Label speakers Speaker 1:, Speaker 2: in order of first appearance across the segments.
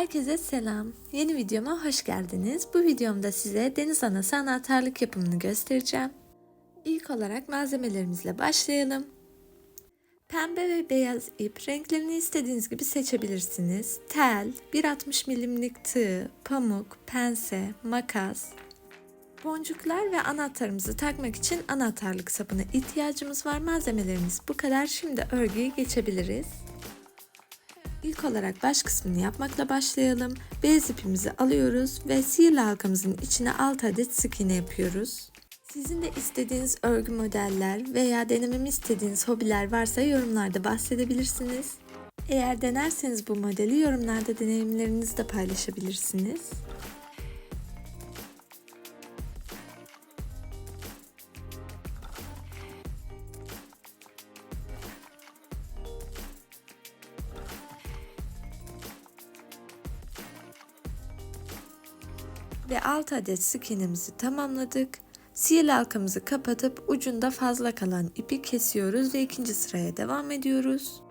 Speaker 1: Herkese selam. Yeni videoma hoş geldiniz. Bu videomda size deniz anası anahtarlık yapımını göstereceğim. İlk olarak malzemelerimizle başlayalım. Pembe ve beyaz ip renklerini istediğiniz gibi seçebilirsiniz. Tel, 1.60 milimlik tığ, pamuk, pense, makas, Boncuklar ve anahtarımızı takmak için anahtarlık sapına ihtiyacımız var. Malzemelerimiz bu kadar. Şimdi örgüye geçebiliriz. İlk olarak baş kısmını yapmakla başlayalım. Beyaz ipimizi alıyoruz ve sihirli halkamızın içine 6 adet sık iğne yapıyoruz. Sizin de istediğiniz örgü modeller veya denememi istediğiniz hobiler varsa yorumlarda bahsedebilirsiniz. Eğer denerseniz bu modeli yorumlarda deneyimlerinizi de paylaşabilirsiniz. 6 adet sık iğnemizi tamamladık. Sihirli halkamızı kapatıp ucunda fazla kalan ipi kesiyoruz ve ikinci sıraya devam ediyoruz.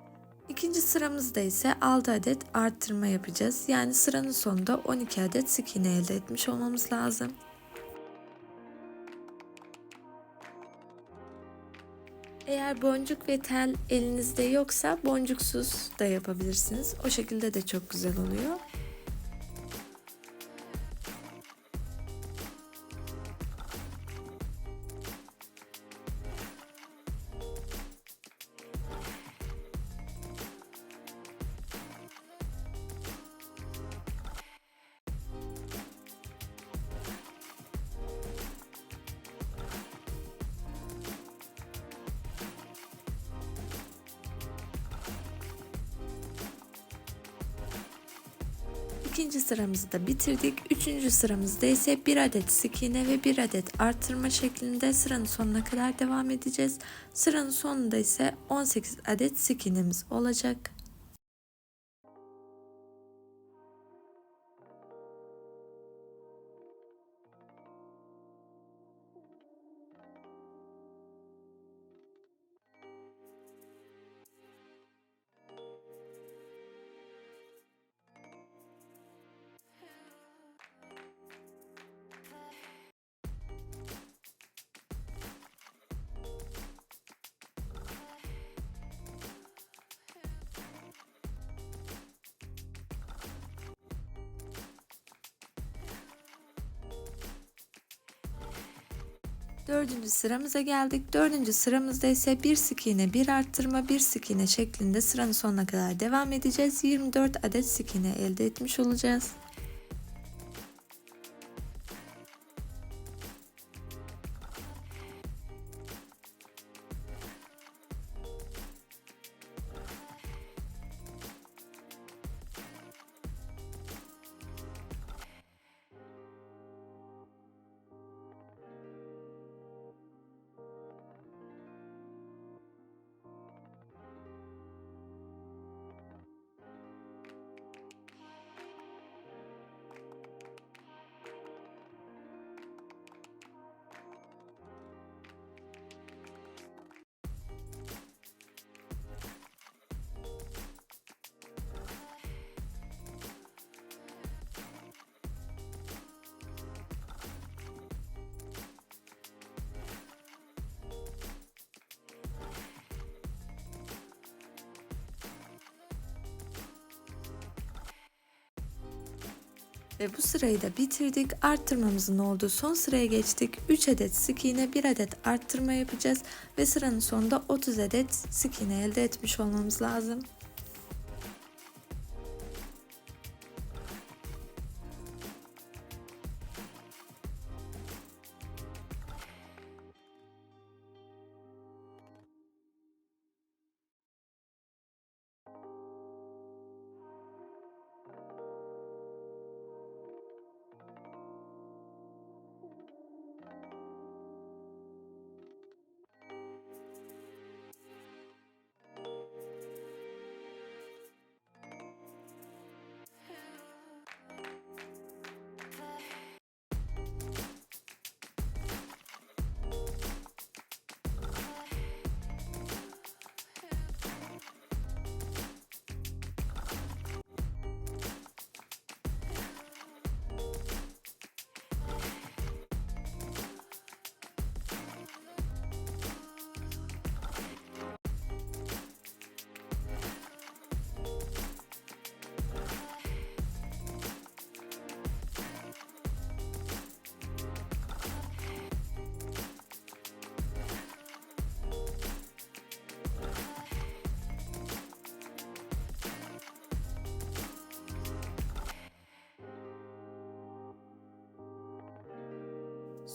Speaker 1: İkinci sıramızda ise 6 adet arttırma yapacağız. Yani sıranın sonunda 12 adet sık iğne elde etmiş olmamız lazım. Eğer boncuk ve tel elinizde yoksa boncuksuz da yapabilirsiniz. O şekilde de çok güzel oluyor. Sıramızı da bitirdik. Üçüncü sıramızda ise bir adet sık iğne ve bir adet artırma şeklinde sıranın sonuna kadar devam edeceğiz. Sıranın sonunda ise 18 adet sık iğnemiz olacak. Dördüncü sıramıza geldik. Dördüncü sıramızda ise bir sık iğne, bir arttırma, bir sık iğne şeklinde sıranın sonuna kadar devam edeceğiz. 24 adet sık iğne elde etmiş olacağız. Ve bu sırayı da bitirdik. Arttırmamızın olduğu son sıraya geçtik. 3 adet sık iğne, 1 adet arttırma yapacağız ve sıranın sonunda 30 adet sık iğne elde etmiş olmamız lazım.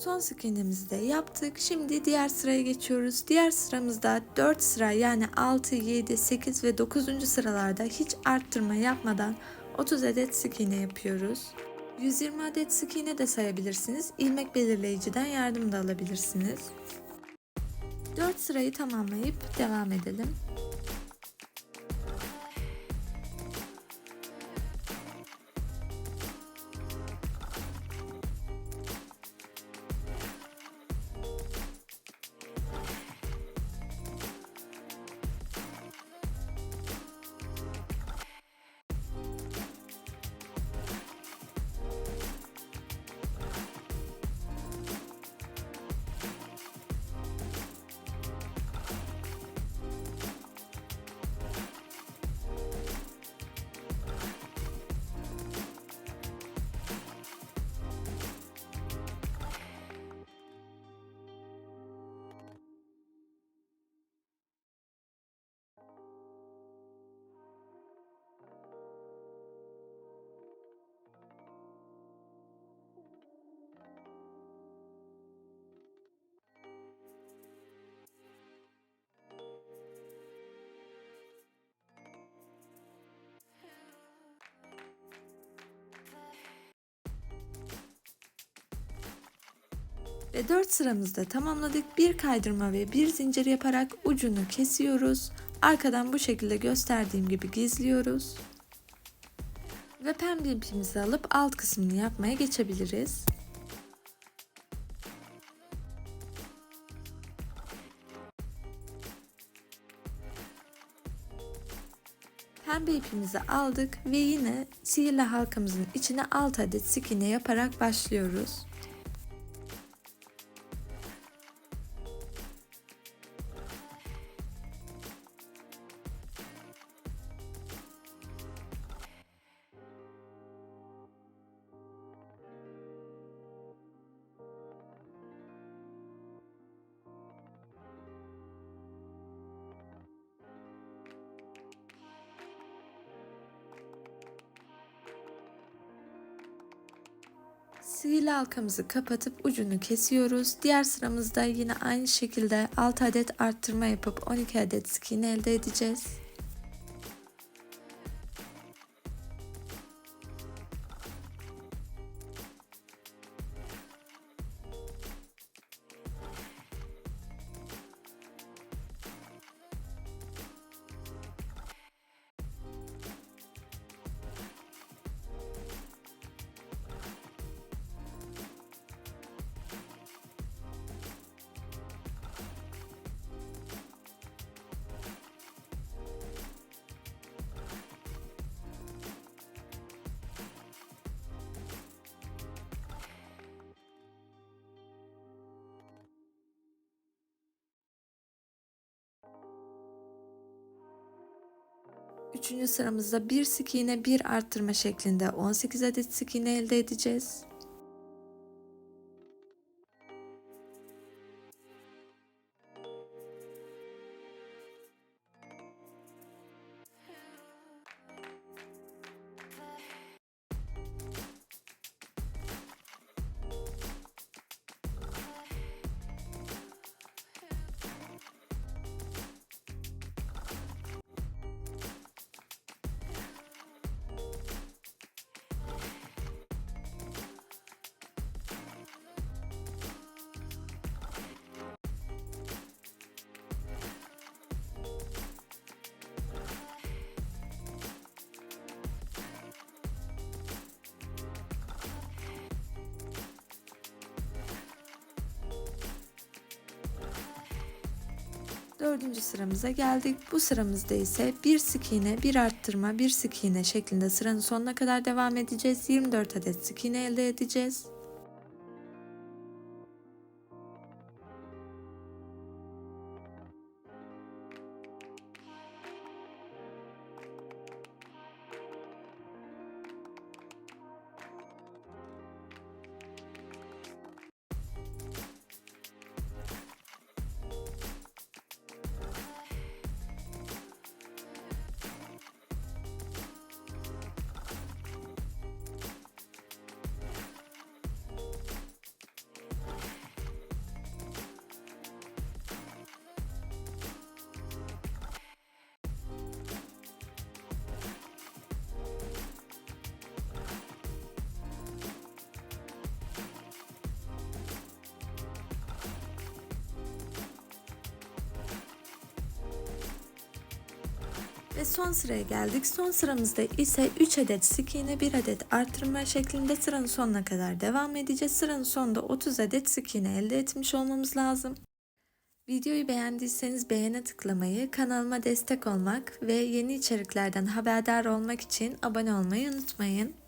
Speaker 1: Son skinimizi de yaptık. Şimdi diğer sıraya geçiyoruz. Diğer sıramızda 4 sıra yani 6, 7, 8 ve 9. sıralarda hiç arttırma yapmadan 30 adet skine yapıyoruz. 120 adet skine de sayabilirsiniz. İlmek belirleyiciden yardım da alabilirsiniz. 4 sırayı tamamlayıp devam edelim. Ve 4 sıramızda tamamladık. Bir kaydırma ve bir zincir yaparak ucunu kesiyoruz. Arkadan bu şekilde gösterdiğim gibi gizliyoruz. Ve pembe ipimizi alıp alt kısmını yapmaya geçebiliriz. Pembe ipimizi aldık ve yine sihirli halkamızın içine 6 adet skine yaparak başlıyoruz. Sihirli halkamızı kapatıp ucunu kesiyoruz. Diğer sıramızda yine aynı şekilde 6 adet arttırma yapıp 12 adet skin elde edeceğiz. Üçüncü sıramızda bir skine bir arttırma şeklinde 18 adet skine elde edeceğiz. Dördüncü sıramıza geldik. Bu sıramızda ise bir skine, bir arttırma, bir skine şeklinde sıranın sonuna kadar devam edeceğiz. 24 adet skine elde edeceğiz. Son sıraya geldik. Son sıramızda ise 3 adet sık iğne 1 adet arttırma şeklinde sıranın sonuna kadar devam edeceğiz. Sıranın sonunda 30 adet sık iğne elde etmiş olmamız lazım. Videoyu beğendiyseniz beğene tıklamayı, kanalıma destek olmak ve yeni içeriklerden haberdar olmak için abone olmayı unutmayın.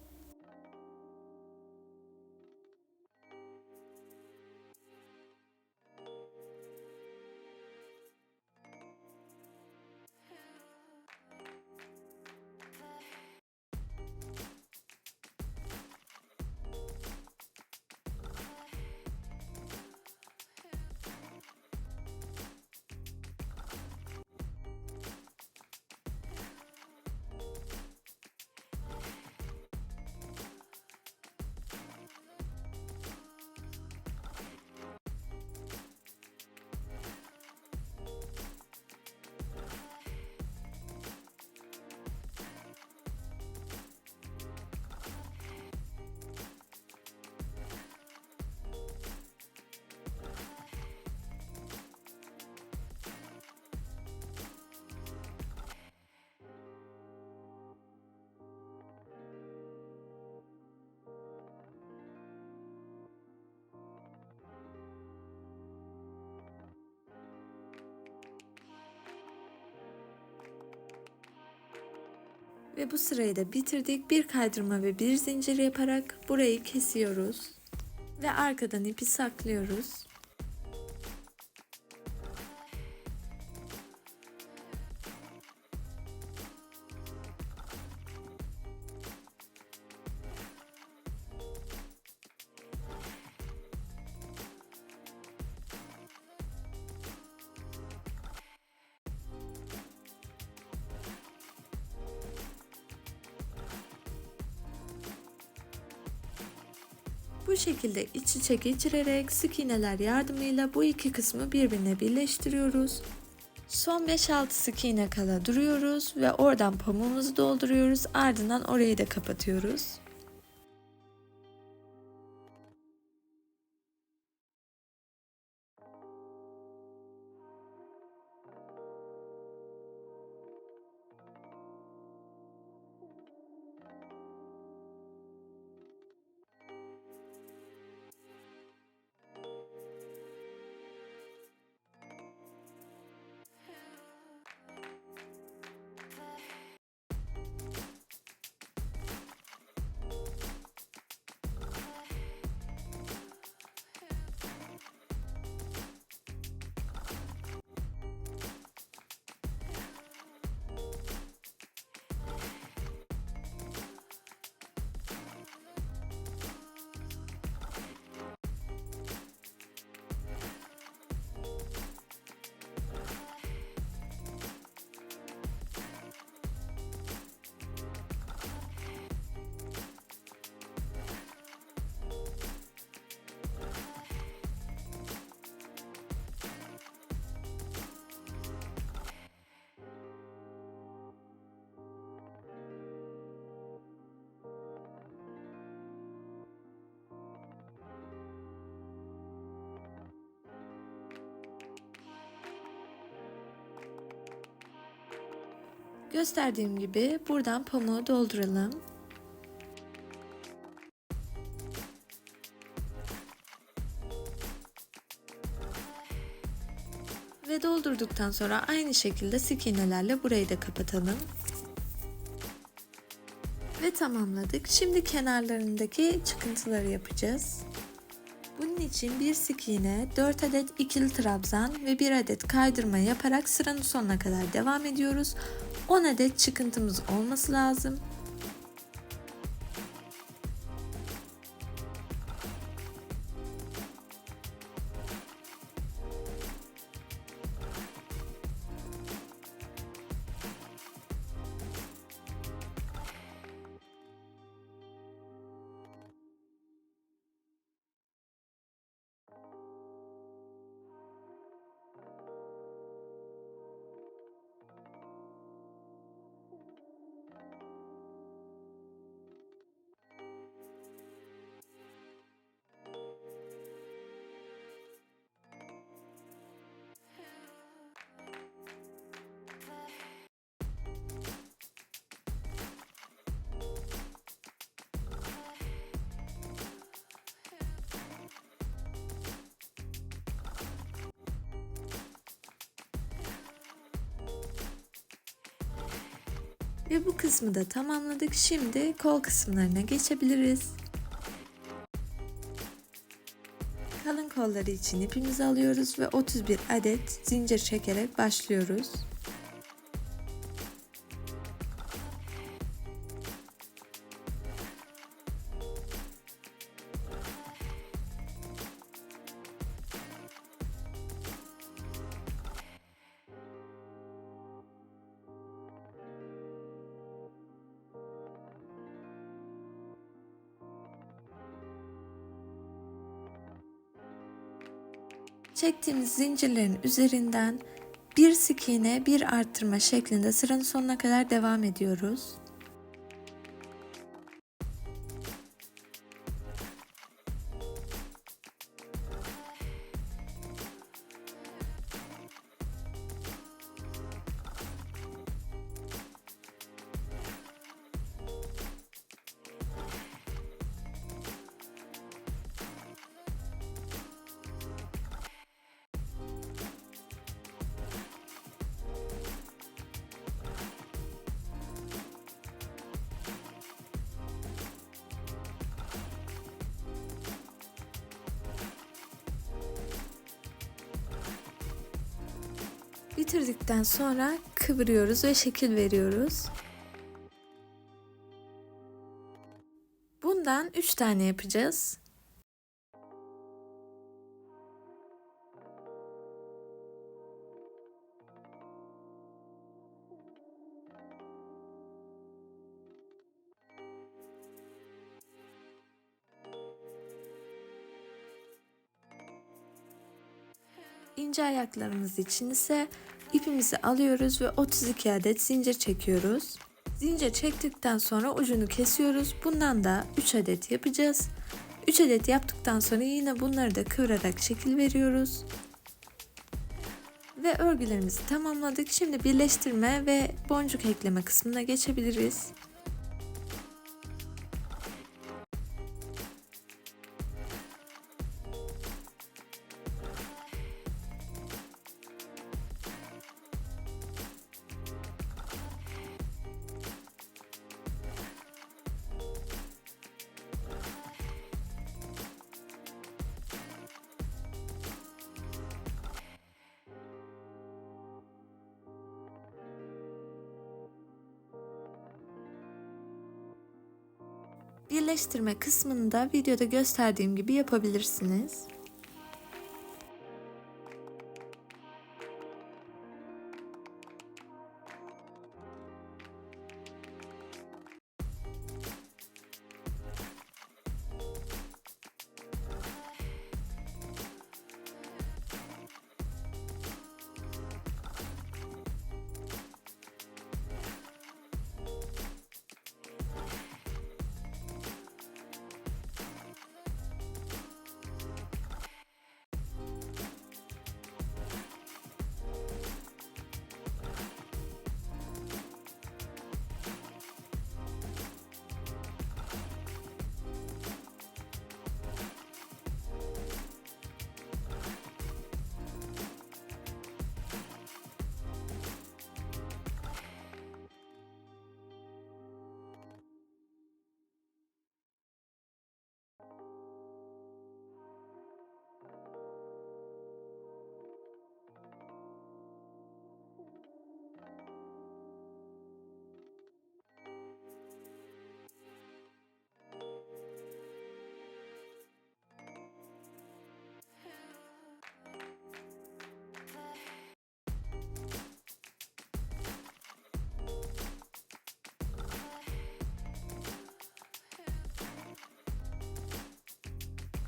Speaker 1: Ve bu sırayı da bitirdik. Bir kaydırma ve bir zincir yaparak burayı kesiyoruz. Ve arkadan ipi saklıyoruz. Şekilde iç içe geçirerek sık iğneler yardımıyla bu iki kısmı birbirine birleştiriyoruz. Son 5-6 sık iğne kala duruyoruz ve oradan pamuğumuzu dolduruyoruz. Ardından orayı da kapatıyoruz. Gösterdiğim gibi buradan pamuğu dolduralım. Ve doldurduktan sonra aynı şekilde sık iğnelerle burayı da kapatalım. Ve tamamladık. Şimdi kenarlarındaki çıkıntıları yapacağız. Bunun için bir sık iğne, 4 adet ikili trabzan ve 1 adet kaydırma yaparak sıranın sonuna kadar devam ediyoruz. 10 adet çıkıntımız olması lazım. Ve bu kısmı da tamamladık. Şimdi kol kısımlarına geçebiliriz. Kalın kolları için ipimizi alıyoruz ve 31 adet zincir çekerek başlıyoruz. Çektiğimiz zincirlerin üzerinden bir sık bir arttırma şeklinde sıranın sonuna kadar devam ediyoruz. Bitirdikten sonra kıvırıyoruz ve şekil veriyoruz. Bundan 3 tane yapacağız. İnce ayaklarımız için ise ipimizi alıyoruz ve 32 adet zincir çekiyoruz. Zincir çektikten sonra ucunu kesiyoruz. Bundan da 3 adet yapacağız. 3 adet yaptıktan sonra yine bunları da kıvırarak şekil veriyoruz. Ve örgülerimizi tamamladık. Şimdi birleştirme ve boncuk ekleme kısmına geçebiliriz. Birleştirme kısmını da videoda gösterdiğim gibi yapabilirsiniz.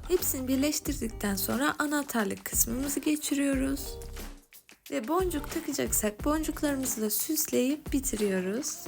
Speaker 1: Hepsini birleştirdikten sonra anahtarlık kısmımızı geçiriyoruz. Ve boncuk takacaksak boncuklarımızı da süsleyip bitiriyoruz.